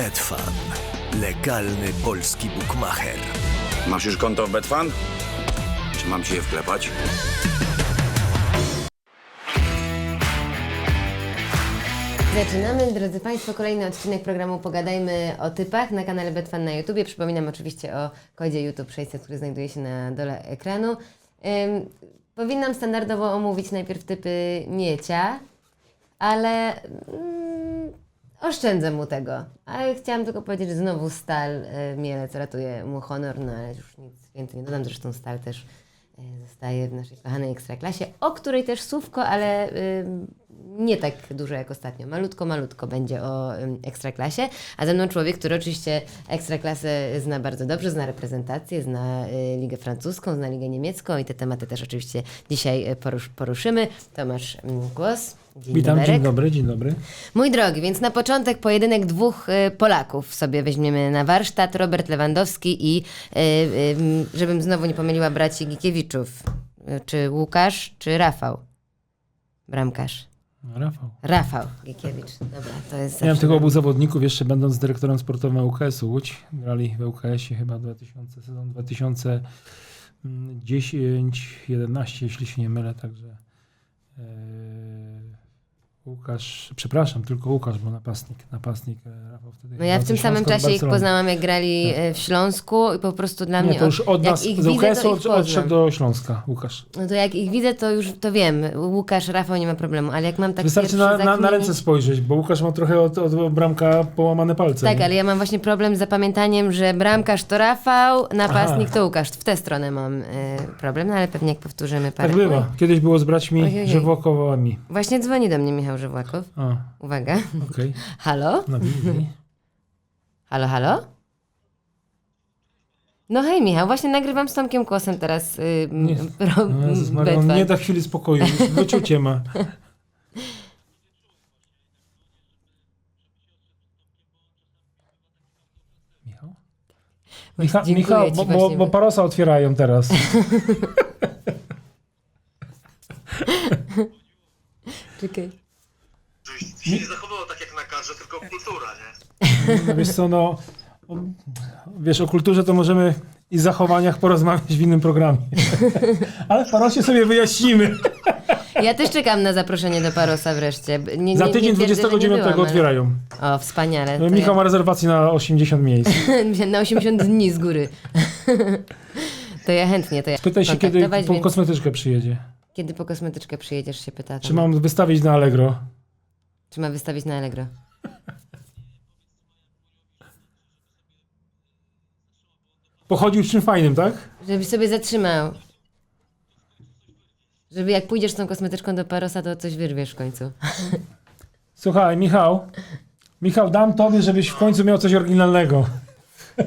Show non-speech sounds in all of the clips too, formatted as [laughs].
Betfan. Legalny polski bukmacher. Masz już konto w Betfan? Czy mam ci je wklepać? Zaczynamy, drodzy Państwo, kolejny odcinek programu Pogadajmy o typach na kanale Betfan na YouTubie. Przypominam oczywiście o kodzie YouTube 600, który znajduje się na dole ekranu. Ym, powinnam standardowo omówić najpierw typy Miecia, ale mm, oszczędzę mu tego. Ale chciałam tylko powiedzieć, że znowu Stal y, Mielec ratuje mu honor, no ale już nic więcej nie dodam. Zresztą Stal też y, zostaje w naszej kochanej Ekstraklasie, o której też słówko, ale y, nie tak dużo jak ostatnio. Malutko, malutko będzie o Ekstraklasie, a ze mną człowiek, który oczywiście Ekstraklasę zna bardzo dobrze, zna reprezentację, zna Ligę Francuską, zna Ligę Niemiecką i te tematy też oczywiście dzisiaj porusz, poruszymy. Tomasz mm, Głos. Dzień Witam, dzień dobry, dzień dobry. Mój drogi, więc na początek pojedynek dwóch y, Polaków sobie weźmiemy na warsztat. Robert Lewandowski i, y, y, żebym znowu nie pomyliła braci Gikiewiczów. Y, Czy Łukasz, czy Rafał? Bramkarz. Rafał. Rafał Gikiewicz. Dobra, to jest Miałem zawsze tych obu zawodników jeszcze będąc dyrektorem sportowym UKS-u Łódź. Grali w UKS-ie chyba 2000, sezon 2010-11, jeśli się nie mylę, także e, Łukasz, przepraszam, tylko Łukasz, bo napastnik, napastnik e, Rafał wtedy. No ja w tym samym czasie ich poznałam, jak grali e, w Śląsku i po prostu dla mnie... Nie, to już od nas, ich z UKS-u od, odszedł do Śląska, Łukasz. No to jak ich widzę, to już to wiem. Łukasz, Rafał nie ma problemu, ale jak mam tak Wystarczy na, na, na ręce spojrzeć, bo Łukasz ma trochę od, od bramka połamane palce. Tak, nie? ale ja mam właśnie problem z zapamiętaniem, że bramkarz to Rafał, napastnik Aha. to Łukasz. W tę stronę mam y, problem, no ale pewnie jak powtórzymy parę... Tak bywa. Kiedyś było z braćmi Ojej. Żywłakowołami. Właśnie dzwoni do mnie Michał Żywłakow. A, Uwaga. okej. [laughs] Halo? No. Halo, halo? No hej Michał, właśnie nagrywam z Tomkiem Kłosem teraz y, Nie. [laughs] ro, No Jezus nie da chwili spokoju, wyczucie ma. [laughs] Michał? Micha, Michał, bo, bo, bo parosa otwierają teraz. Czekaj. Się nie zachowywał tak jak na kadrze, tylko kultura, nie? No wiesz co, no... o- Wiesz, o kulturze to możemy i zachowaniach porozmawiać w innym programie. [laughs] Ale w parosie sobie wyjaśnimy. [laughs] Ja też czekam na zaproszenie do Parosa wreszcie. Nie, Za nie- tydzień nie twierdzę, że nie 29 byłam, ale- otwierają. O, wspaniale. To Michał ma rezerwację na 80 miejsc. ja... [laughs] na 80 dni z góry. to ja chętnie, to ja Pytaj się, kiedy kontaktować, po więc- kosmetyczkę przyjedzie. Kiedy po kosmetyczkę przyjedziesz, się pyta. Czy Czy, mam wystawić na Allegro? Czy ma wystawić na Allegro? Pochodził czym fajnym, tak? Żebyś sobie zatrzymał. Żeby jak pójdziesz z tą kosmetyczką do Parosa, to coś wyrwiesz w końcu. [laughs] Słuchaj, Michał. Michał, dam tobie, żebyś w końcu miał coś oryginalnego. [laughs]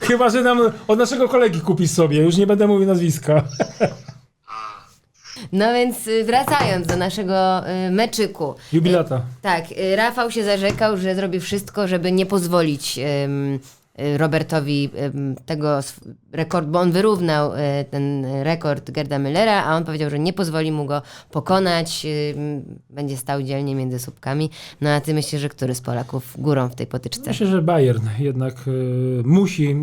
Chyba, że nam od naszego kolegi kupisz sobie. Już nie będę mówił nazwiska. [laughs] No więc y, wracając do naszego y, meczyku. Jubilata. Tak, y, Rafał się zarzekał, że zrobi wszystko, żeby nie pozwolić ym, y, Robertowi ym, tego sw- rekord, bo on wyrównał y, ten rekord Gerda Müllera, a on powiedział, że nie pozwoli mu go pokonać, ym, będzie stał dzielnie między słupkami. No a ty myślisz, że który z Polaków górą w tej potyczce? Myślę, że Bayern jednak musi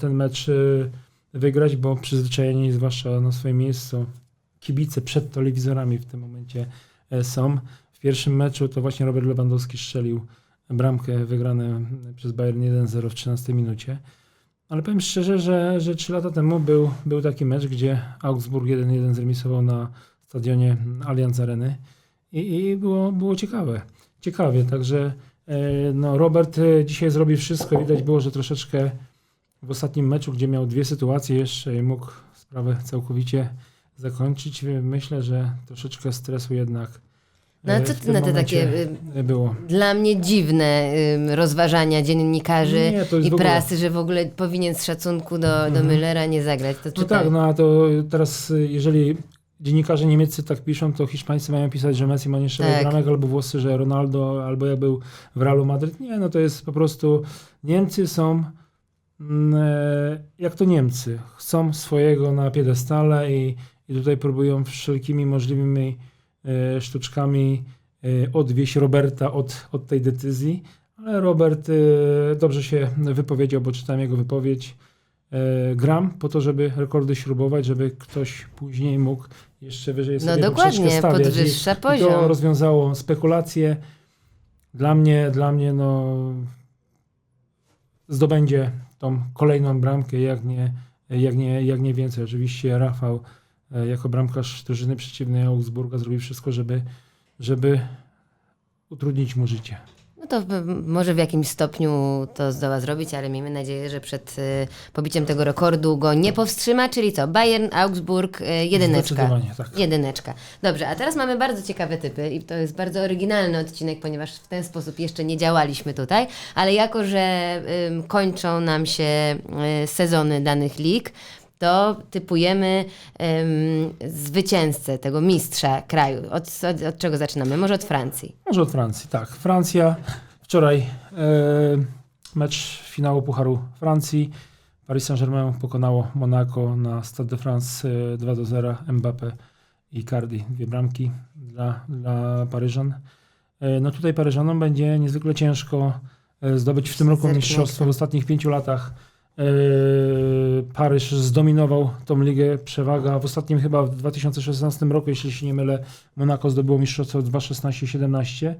ten mecz wygrać, bo przyzwyczajeni, zwłaszcza na swoim miejscu, kibice przed telewizorami w tym momencie e, są. W pierwszym meczu to właśnie Robert Lewandowski strzelił bramkę wygrane przez Bayern 1-0 w 13 minucie. Ale powiem szczerze, że, że 3 lata temu był, był taki mecz, gdzie Augsburg 1-1 zremisował na stadionie Allianz Areny i, i było, było ciekawe. Ciekawie, także e, no, Robert e, dzisiaj zrobi wszystko. Widać było, że troszeczkę w ostatnim meczu, gdzie miał dwie sytuacje jeszcze i mógł sprawę całkowicie zakończyć. Myślę, że troszeczkę stresu jednak No a e, co ty na te takie e, było. dla mnie dziwne rozważania dziennikarzy Nie, i w ogóle- prasy, że w ogóle powinien z szacunku do, do Mhm. Müllera nie zagrać. To No tak, no a to teraz, y, jeżeli dziennikarze niemieccy tak piszą, to hiszpańscy mają pisać, że Messi ma nie strzelać Tak. bramek, albo włosy, że Ronaldo, albo jak był w Realu Madryt. Nie, no to jest po prostu, Niemcy są mm, e, jak to Niemcy. Chcą swojego na piedestale i, i tutaj próbują wszelkimi możliwymi e, sztuczkami y, odwieść Roberta od, od tej decyzji, ale Robert y, dobrze się wypowiedział, bo czytałem jego wypowiedź. Gram po to, żeby rekordy śrubować, żeby ktoś później mógł jeszcze wyżej No sobie dokładnie, stawiać. I- podwyższa i poziom. To rozwiązało spekulacje. Dla mnie, dla mnie no, zdobędzie tą kolejną bramkę, jak nie, jak nie, jak nie więcej. Oczywiście Rafał e, jako bramkarz drużyny przeciwnej Augsburga zrobi wszystko, żeby, żeby utrudnić mu życie. No to może w jakimś stopniu to zdoła zrobić, ale miejmy nadzieję, że przed y, pobiciem tego rekordu go nie powstrzyma, czyli co? Bayern, Augsburg, y, jedyneczka. Tak. Jedyneczka. Dobrze, a teraz mamy bardzo ciekawe typy i to jest bardzo oryginalny odcinek, ponieważ w ten sposób jeszcze nie działaliśmy tutaj, ale jako, że kończą nam się sezony danych lig, to typujemy ym, zwycięzcę, tego mistrza kraju. Od, od, od czego zaczynamy? Może od Francji. Może od Francji, tak. Francja wczoraj e, mecz finału Pucharu Francji. Paris Saint-Germain pokonało Monaco na Stade de France e, 2 do 0. Mbappé i Cardi, dwie bramki dla, dla Paryżan. E, no tutaj Paryżanom będzie niezwykle ciężko e, zdobyć w tym roku mistrzostwo. W ostatnich pięciu latach e, Paryż zdominował tą ligę. Przewaga w ostatnim chyba w 2016 roku, jeśli się nie mylę, Monaco zdobyło mistrzostwo 2-16-17,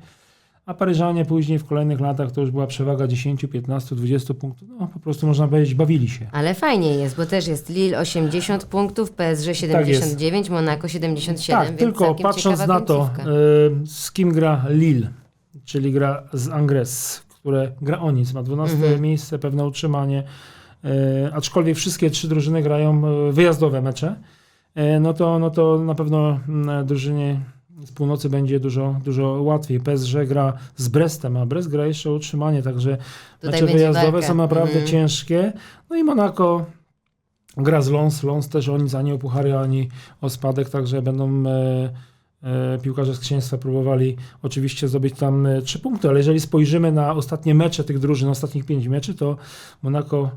a Paryżanie później w kolejnych latach to już była przewaga 10, 15, 20 punktów. No po prostu można powiedzieć, bawili się. Ale fajnie jest, bo też jest Lille 80 punktów, PSG 79, Monaco 77, tak, tylko patrząc na to, końcówka. y, z kim gra Lille, czyli gra z Angres, które gra o nic, ma 12 Mhm. miejsce, pewne utrzymanie, aczkolwiek wszystkie trzy drużyny grają y, wyjazdowe mecze, y, no to, no to na pewno mm, drużynie z północy będzie dużo, dużo łatwiej. PSG gra z Brestem, a Brest gra jeszcze o utrzymanie, także Tutaj mecze wyjazdowe walka. są naprawdę Mhm. ciężkie. No i Monaco gra z Lons. Lons też o nic ani o puchary, ani o spadek, także będą e, e, piłkarze z księstwa próbowali oczywiście zdobyć tam e, trzy punkty, ale jeżeli spojrzymy na ostatnie mecze tych drużyn, ostatnich pięć meczy, to Monaco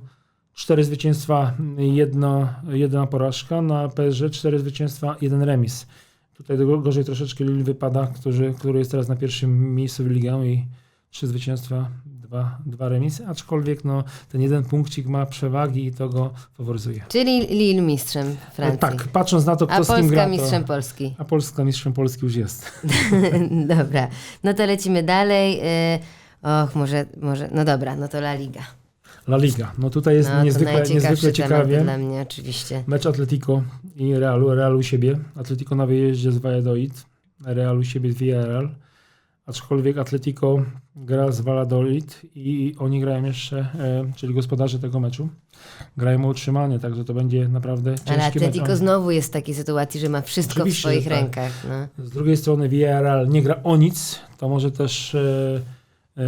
cztery zwycięstwa, jedno, jedna porażka, na PSG cztery zwycięstwa, jeden remis. Tutaj go- gorzej troszeczkę Lille wypada, który, który jest teraz na pierwszym miejscu w ligę i trzy zwycięstwa, dwa, dwa remisy, aczkolwiek no, ten jeden punkcik ma przewagi i to go faworyzuje. Czyli Lille mistrzem Francji. Tak, patrząc na to, kto A z kim Polska gra, to... mistrzem Polski. A Polska mistrzem Polski już jest. [laughs] dobra, no to lecimy dalej. Y, Och, może, może, no dobra, no to La Liga. La Liga. No tutaj jest No niezwykle, niezwykle ciekawie. dla mnie oczywiście. Mecz Atletico i Realu. Realu u siebie. Atletico na wyjeździe z Valladolid. Realu u siebie z Villarreal. Aczkolwiek Atletico gra z Valladolid i oni grają jeszcze, e, czyli gospodarze tego meczu, grają o utrzymanie, także to będzie naprawdę ciężki Ale mecz. Atletico znowu jest w takiej sytuacji, że ma wszystko Oczywiście, w swoich tak. rękach. No. Z drugiej strony Villarreal nie gra o nic, to może też e, e,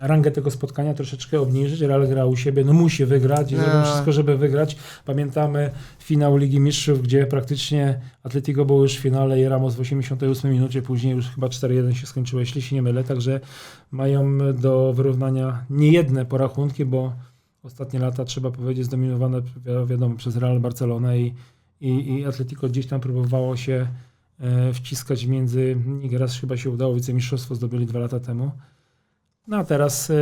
rangę tego spotkania troszeczkę obniżyć. Real gra u siebie, no musi wygrać i No. zrobią wszystko, żeby wygrać. Pamiętamy finał Ligi Mistrzów, gdzie praktycznie Atletico było już w finale i Ramos w 88 minucie, później już chyba 4-1 się skończyło, jeśli się nie mylę, także mają do wyrównania niejedne porachunki, bo ostatnie lata, trzeba powiedzieć, zdominowane wi- wiadomo przez Real Barcelona i, i, i Atletico gdzieś tam próbowało się e, wciskać między. Raz chyba się udało, wicemistrzostwo zdobyli dwa lata temu. No a teraz, e,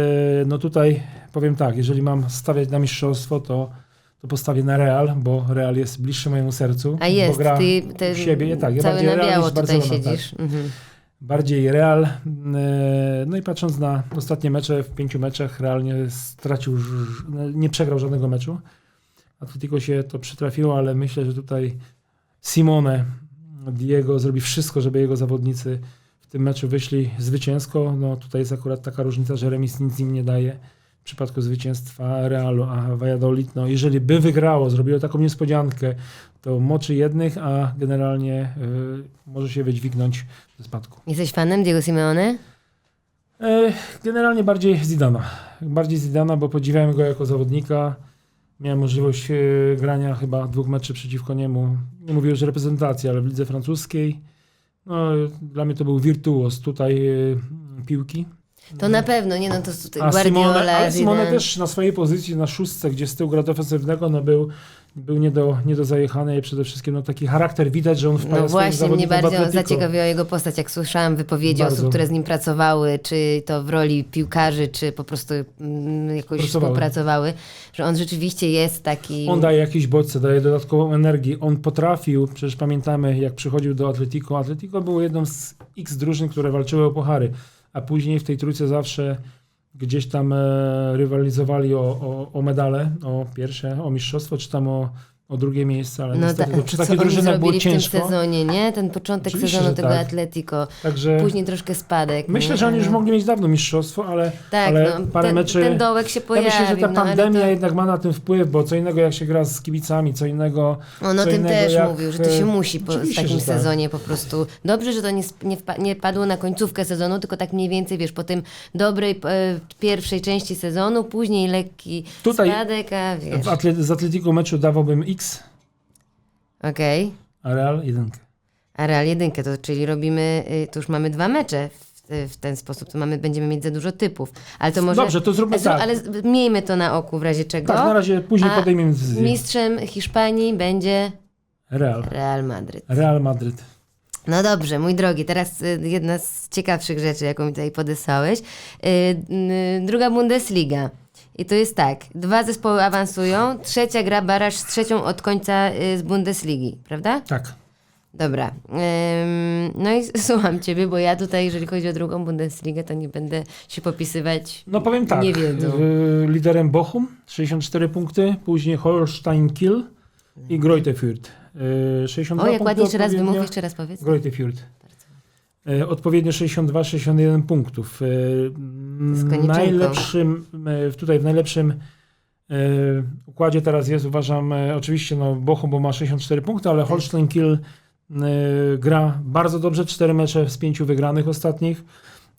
no tutaj powiem tak, jeżeli mam stawiać na mistrzostwo, to, to postawię na Real, bo Real jest bliższy mojemu sercu. A bo jest, gra ty, ty u siebie, tak, ja cały na biało tutaj tak. siedzisz. Mhm. Bardziej Real. e, No i patrząc na ostatnie mecze, w pięciu meczach Real nie stracił, ż- nie przegrał żadnego meczu. Atletico się to przytrafiło, ale myślę, że tutaj Simone Diego zrobi wszystko, żeby jego zawodnicy w tym meczu wyszli zwycięsko. No tutaj jest akurat taka różnica, że remis nic im nie daje w przypadku zwycięstwa Realu, a Valladolid, no jeżeli by wygrało, zrobiło taką niespodziankę, to moczy jednych, a generalnie y, może się wydźwignąć ze spadku. Jesteś fanem Diego Simeone? E, Generalnie bardziej Zidana. Bardziej Zidana, bo podziwiałem go jako zawodnika. Miałem możliwość e, grania chyba dwóch meczy przeciwko niemu. Nie mówię już reprezentacji, ale w lidze francuskiej. No, dla mnie to był wirtuos tutaj e, piłki. To na pewno, nie no to tutaj A Guardiola Simone, Simone też na swojej pozycji na szóstce, gdzie z tyłu gra defensywnego, no był był nie do, nie do zajechania i przede wszystkim no, taki charakter widać, że on wpaja No właśnie, mnie bardzo zaciekawiła jego postać, jak słyszałam wypowiedzi Bardzo. osób, które z nim pracowały, czy to w roli piłkarzy, czy po prostu mm, jakoś Pracowały. współpracowały, że on rzeczywiście jest taki... On daje jakieś bodźce, daje dodatkową energię. On potrafił, przecież pamiętamy, jak przychodził do Atletico. Atletico było jedną z x drużyn, które walczyły o puchary, a później w tej trójce zawsze gdzieś tam e, rywalizowali o, o, o medale, o pierwsze, o mistrzostwo, czy tam o, o drugie miejsce, ale No niestety tak, to co takich oni drużynach było zrobili w tym ciężko. sezonie, nie? Ten początek Oczywiście, sezonu tego tak. Atletico, Także później troszkę spadek. myślę, nie? że oni już Ale- mogli mieć dawno mistrzostwo, ale, Tak, ale no, parę ten, meczy... ten dołek się Ja pojawił. myślę, że ta no, pandemia to... jednak ma na tym wpływ, bo co innego jak się gra z kibicami, co innego... On o tym innego też jak, mówił, że to się e, musi po, oczywiście, takim tak. sezonie po prostu. Dobrze, że to nie, nie, nie padło na końcówkę sezonu, tylko tak mniej więcej, wiesz, po tym dobrej e, pierwszej części sezonu, później lekki Tutaj spadek, a wiesz. W z Atletico meczu dawałbym X, Okej. a Real 1. A Real jedynkę, to czyli robimy, y, to już mamy dwa mecze w, w ten sposób, to mamy, będziemy mieć za dużo typów. Ale to może... Dobrze, to zróbmy ale, tak. Ale z- miejmy to na oku w razie czego. Tak, na razie później A podejmiemy decyzję. Mistrzem Hiszpanii będzie Real. Real Madryt. Real Madryt. No dobrze, mój drogi, teraz y, jedna z ciekawszych rzeczy, jaką mi tutaj podesłałeś. Y, y, druga Bundesliga. I to jest tak, dwa zespoły awansują, trzecia gra baraż z trzecią od końca y, z Bundesligi, prawda? Tak. Dobra. Ym, no i [laughs] słucham ciebie, bo ja tutaj, jeżeli chodzi o drugą Bundesligę, to nie będę się popisywać. No powiem tak. Nie wiedzą. y, Liderem Bochum 64 punkty, później Holstein Kiel i Greuther Fürth. Y, 62 O, jak punkty ładnie jeszcze raz odpowiednio. wymówisz, jeszcze raz powiedz. Greuther Fürth. Y, Odpowiednio 62-61 punktów. Koniczynką. Najlepszym, y, tutaj w najlepszym układzie teraz jest, uważam, oczywiście no, Bochum, bo ma 64 punkty, ale Holstein Kiel gra bardzo dobrze, cztery mecze z pięciu wygranych ostatnich.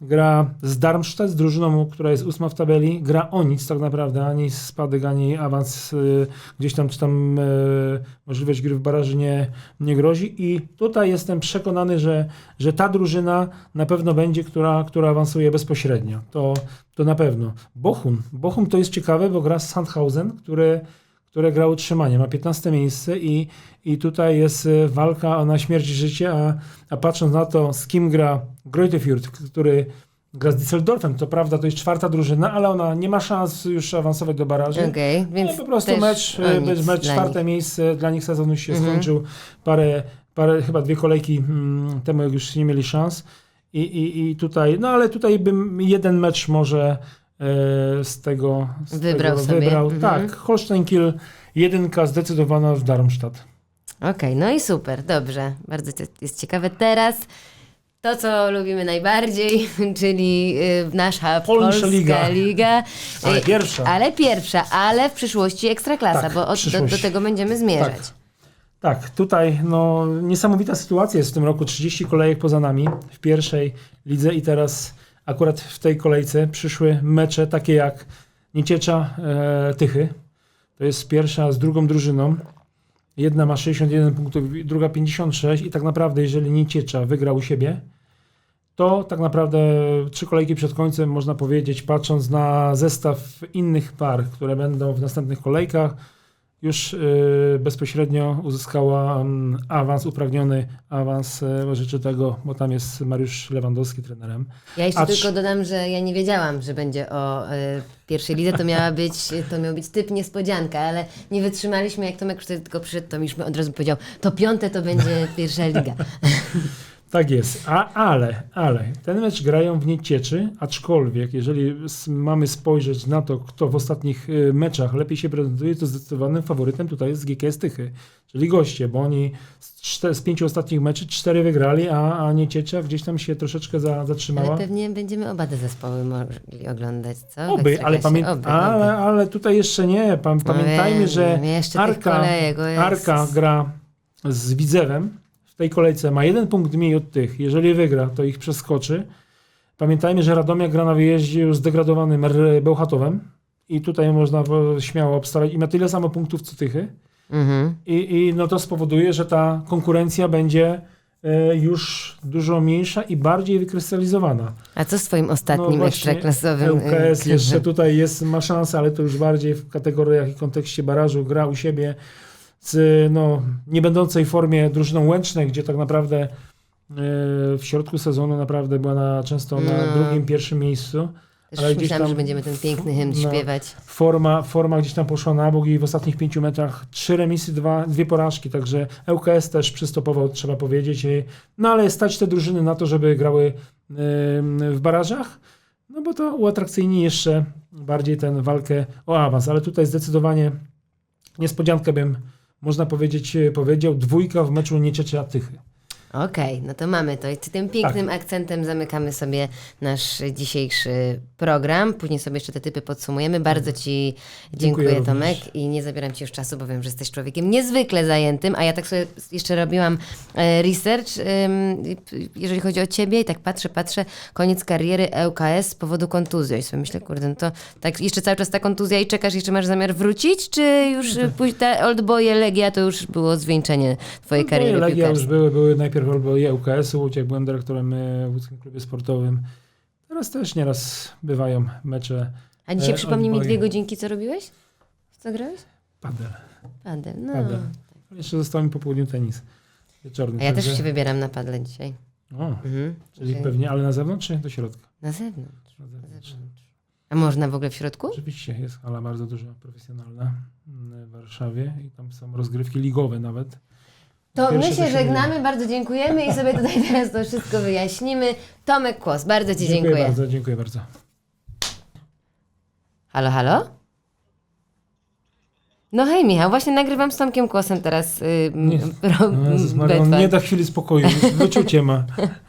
Gra z Darmstadt, z drużyną, która jest ósma w tabeli. Gra o nic tak naprawdę, ani spadek, ani awans y, gdzieś tam, czy tam y, możliwość gry w baraży nie, nie grozi. I tutaj jestem przekonany, że, że ta drużyna na pewno będzie, która, która awansuje bezpośrednio. To, to na pewno. Bochum. Bochum to jest ciekawe, bo gra z Sandhausen, który które gra utrzymanie, ma 15 miejsce i, i tutaj jest y, walka na śmierć i życie, a, a patrząc na to, z kim gra Greuther Fürth, który gra z Düsseldorfem, to prawda, to jest czwarta drużyna, ale ona nie ma szans już awansować do baraży. Więc no, po prostu mecz, y, mecz dla czwarte nich. miejsce, dla nich sezon już się Mhm. skończył, parę, parę, chyba dwie kolejki mm, temu jak już nie mieli szans i, i, i tutaj, no ale tutaj bym jeden mecz może z tego z Wybrał tego sobie. Wybrał. Mhm. Tak, Holstein Kiel, jedynka zdecydowana w Darmstadt. Okej, no i super, dobrze. Bardzo jest ciekawe. Teraz to, co lubimy najbardziej, [laughs] czyli y, nasza Polska Liga. Liga. [laughs] Ale Y, pierwsza. Ale pierwsza, ale w przyszłości ekstraklasa, Tak, bo od, do, do tego będziemy zmierzać. Tak, tutaj no, niesamowita sytuacja jest w tym roku. 30 kolejek poza nami w pierwszej lidze i teraz akurat w tej kolejce przyszły mecze takie jak Nieciecza e, Tychy. To jest pierwsza z drugą drużyną. Jedna ma 61 punktów, druga 56 i tak naprawdę jeżeli Nieciecza wygra u siebie, to tak naprawdę trzy kolejki przed końcem można powiedzieć, patrząc na zestaw innych par, które będą w następnych kolejkach, już y, bezpośrednio uzyskała awans, uprawniony awans, y, życzę tego, bo tam jest Mariusz Lewandowski trenerem. Ja jeszcze A tylko dodam, że ja nie wiedziałam, że będzie o y, pierwszej lidze. To miała być, to miał być typ niespodzianka, ale nie wytrzymaliśmy. Jak Tomek tylko przyszedł, to już od razu powiedział, to piąte to będzie pierwsza liga. [laughs] Tak jest, A, ale, ale ten mecz grają w Niecieczy, aczkolwiek jeżeli mamy spojrzeć na to, kto w ostatnich y, meczach lepiej się prezentuje, to zdecydowanym faworytem tutaj jest GKS Tychy, czyli goście, bo oni z, czte, z pięciu ostatnich meczy cztery wygrali, a, a Nieciecza gdzieś tam się troszeczkę za, zatrzymała. Ale pewnie będziemy oba te zespoły mogli oglądać, co? Oby, ale, pamię- Oby, ale, oby. ale tutaj jeszcze nie. Pam- Pamiętajmy, wiem, że Arka, Jezus. Arka gra z Widzewem. Tej kolejce ma jeden punkt mniej od tych. Jeżeli wygra, to ich przeskoczy. Pamiętajmy, że Radomia gra na wyjeździe już zdegradowanym Bełchatowem. I tutaj można śmiało obstawiać. I ma tyle samo punktów co Tychy. Mhm. I, I no to spowoduje, że ta konkurencja będzie e, już dużo mniejsza i bardziej wykrystalizowana. A co z twoim ostatnim No ekstraklasowym? y, ŁKS jeszcze tutaj jest, ma szansę, ale to już bardziej w kategoriach i kontekście barażu gra u siebie z no, nie będącej w formie drużyną Łęcznej, gdzie tak naprawdę e, w środku sezonu naprawdę była na, często na No. drugim, pierwszym miejscu. Ale myślałam, tam że będziemy ten piękny hymn no. śpiewać. Forma, forma gdzieś tam poszła na bok i w ostatnich pięciu metrach trzy remisy, dwa, dwie porażki, także ŁKS też przystopował, trzeba powiedzieć. No ale stać te drużyny na to, żeby grały w barażach, no bo to uatrakcyjni jeszcze bardziej tę walkę o awans, ale tutaj zdecydowanie niespodziankę bym, można powiedzieć, e, powiedział, dwójka w meczu nie ciecia tychy. Okej, no to mamy to. I tym pięknym Tak. akcentem zamykamy sobie nasz dzisiejszy program. Później sobie jeszcze te typy podsumujemy. Bardzo Ci dziękuję, Dziękuję Tomek. również. I nie zabieram Ci już czasu, bo wiem, że jesteś człowiekiem niezwykle zajętym. A ja tak sobie jeszcze robiłam e, research, jeżeli chodzi o Ciebie. I tak patrzę, patrzę. Koniec kariery ŁKS z powodu kontuzji. I sobie myślę, kurde, no to tak jeszcze cały czas ta kontuzja i czekasz, jeszcze masz zamiar wrócić? Czy już No y, pój- te Oldboye, Legia to już było zwieńczenie Twojej kariery No, Legia już były, były najpierw albo ŁKS-u, jak byłem dyrektorem e, w łódzkim klubie sportowym. Teraz też nieraz bywają mecze A dzisiaj E, przypomnij mi dwie godzinki, co robiłeś? W Co grałeś? padel. Padel, no. padel. Jeszcze został mi po południu tenis wieczorny. A ja też także- się wybieram na padle dzisiaj. O, Mhm. czyli Okej. pewnie, ale na zewnątrz czy do środka? Na zewnątrz. Na zewnątrz. A można w ogóle w środku? Oczywiście jest hala bardzo duża, profesjonalna mm, w Warszawie i tam są rozgrywki ligowe nawet. To my się żegnamy, bardzo dziękujemy i sobie tutaj teraz to wszystko wyjaśnimy. Tomek Kłos, bardzo Ci Dziękuję dziękuję. bardzo, dziękuję bardzo. Halo, halo? No hej Michał, właśnie nagrywam z Tomkiem Kłosem teraz yy, Nie. No, Jezus Maria, on nie da chwili spokoju, wyczucie ma. [laughs]